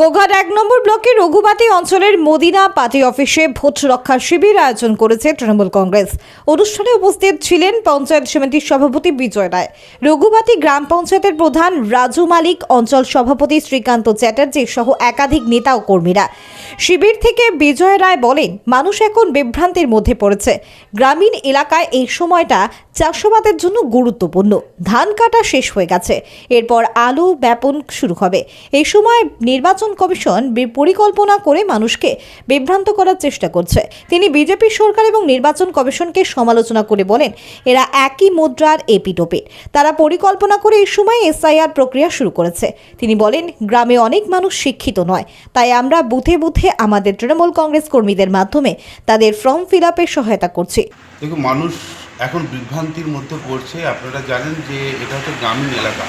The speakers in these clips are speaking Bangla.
গোঘাট এক নম্বর ব্লকের রঘুবাতি অঞ্চলের মদিনা পার্টি অফিসে ভোট রক্ষা শিবির আয়োজন করেছে তৃণমূল কংগ্রেস। অনুষ্ঠানে উপস্থিত ছিলেন পঞ্চায়েত সমিতির সভাপতি বিজয় রায়, রঘুবাতি গ্রাম পঞ্চায়েতের প্রধান রাজু মালিক, অঞ্চল সভাপতি শ্রীকান্ত চ্যাটার্জি সহ একাধিক নেতা ও কর্মীরা। শিবির থেকে বিজয় রায় বলেন, মানুষ এখন বিভ্রান্তির মধ্যে পড়েছে। গ্রামীণ এলাকায় এই সময়টা চাষাবাদের জন্য গুরুত্বপূর্ণ। ধান কাটা শেষ হয়ে গেছে। এরপর আলু ব্যাপন শুরু হবে। এই সময় নির্বাচন কমিশন পরিকল্পনা করে মানুষকে বিভ্রান্ত করার চেষ্টা করছে। তিনি বিজেপি সরকার এবং নির্বাচন কমিশনকে সমালোচনা করে বলেন, এরা একই মুদ্রার এপিটোপিট তারা পরিকল্পনা করে এই সময় এসআইআর প্রক্রিয়া শুরু করেছে। তিনি বলেন, গ্রামে অনেক মানুষ শিক্ষিত নয়। তাই আমরা বুথে বুথে আমাদের তৃণমূল কংগ্রেস কর্মীদের মাধ্যমে তাদের ফর্ম ফিল আপে সহায়তা করছি। দেখুন, মানুষ এখন বিভ্রান্তির মধ্যে পড়ছে। আপনারা জানেন যে এটা হচ্ছে গ্রামীণ এলাকা।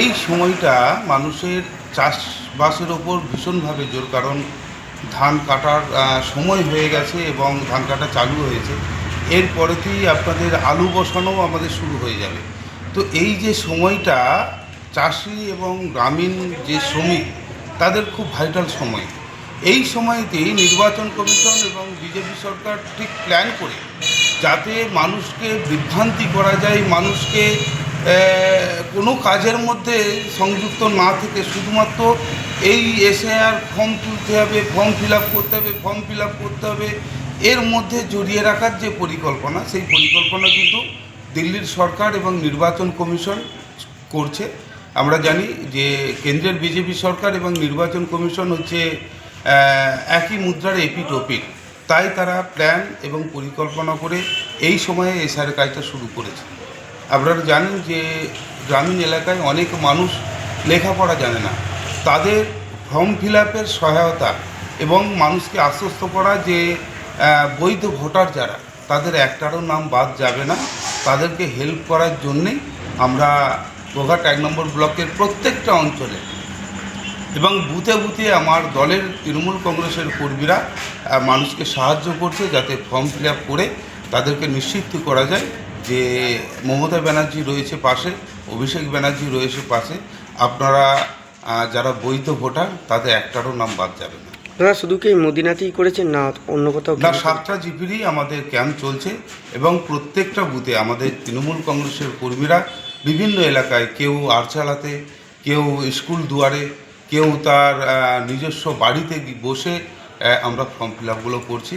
এই সময়টা মানুষের চাষবাসের ওপর ভীষণভাবে জোর, কারণ ধান কাটার সময় হয়ে গেছে এবং ধান কাটা চালু হয়েছে। এরপরেতেই আপনাদের আলু বসানো আমাদের শুরু হয়ে যাবে। তো এই যে সময়টা, চাষি এবং গ্রামীণ যে শ্রমিক, তাদের খুব ভাইটাল সময়। এই সময়তেই নির্বাচন কমিশন এবং বিজেপি সরকার ঠিক প্ল্যান করে, যাতে মানুষকে বিভ্রান্তি করা যায়, মানুষকে কোনো কাজের মধ্যে সংযুক্ত না থেকে শুধুমাত্র এই এসআইআর ফর্ম তুলতে হবে ফর্ম ফিল করতে হবে ফর্ম ফিল করতে হবে, এর মধ্যে জড়িয়ে রাখার যে পরিকল্পনা, সেই পরিকল্পনা কিন্তু দিল্লির সরকার এবং নির্বাচন কমিশন করছে। আমরা জানি যে কেন্দ্রের বিজেপি সরকার এবং নির্বাচন কমিশন হচ্ছে একই মুদ্রার এপিট ওপিট তাই তারা প্ল্যান এবং পরিকল্পনা করে এই সময়ে এসআর কাজটা শুরু করেছে। আপনারা জানেন যে গ্রামীণ এলাকায় অনেক মানুষ লেখাপড়া জানে না। তাদের ফর্ম ফিল আপের সহায়তা এবং মানুষকে আশ্বস্ত করা যে বৈধ ভোটার যারা, তাদের একটারও নাম বাদ যাবে না। তাদেরকে হেল্প করার জন্যেই আমরা গোঘাট এক নম্বর ব্লকের প্রত্যেকটা অঞ্চলে এবং বুথে বুথে আমার দলের তৃণমূল কংগ্রেসের কর্মীরা মানুষকে সাহায্য করছে যাতে ফর্ম ফিল করে তাদেরকে নিশ্চিত করা যায়। যে মমতা ব্যানার্জি রয়েছে পাশে অভিষেক ব্যানার্জি রয়েছে পাশে আপনারা যারা বৈধ ভোটার তাদের একটারও নাম বাদ যাবে না। আপনারা শুধু কি মদিনাতেই করেছেন না অন্য কোথাও না সাতটা জিপিরই আমাদের ক্যাম্প চলছে এবং প্রত্যেকটা বুথে আমাদের তৃণমূল কংগ্রেসের কর্মীরা বিভিন্ন এলাকায় কেউ আরচালাতে কেউ স্কুল দুয়ারে কেউ তার নিজস্ব বাড়িতে বসে আমরা ফর্ম ফিল আপগুলো করছি।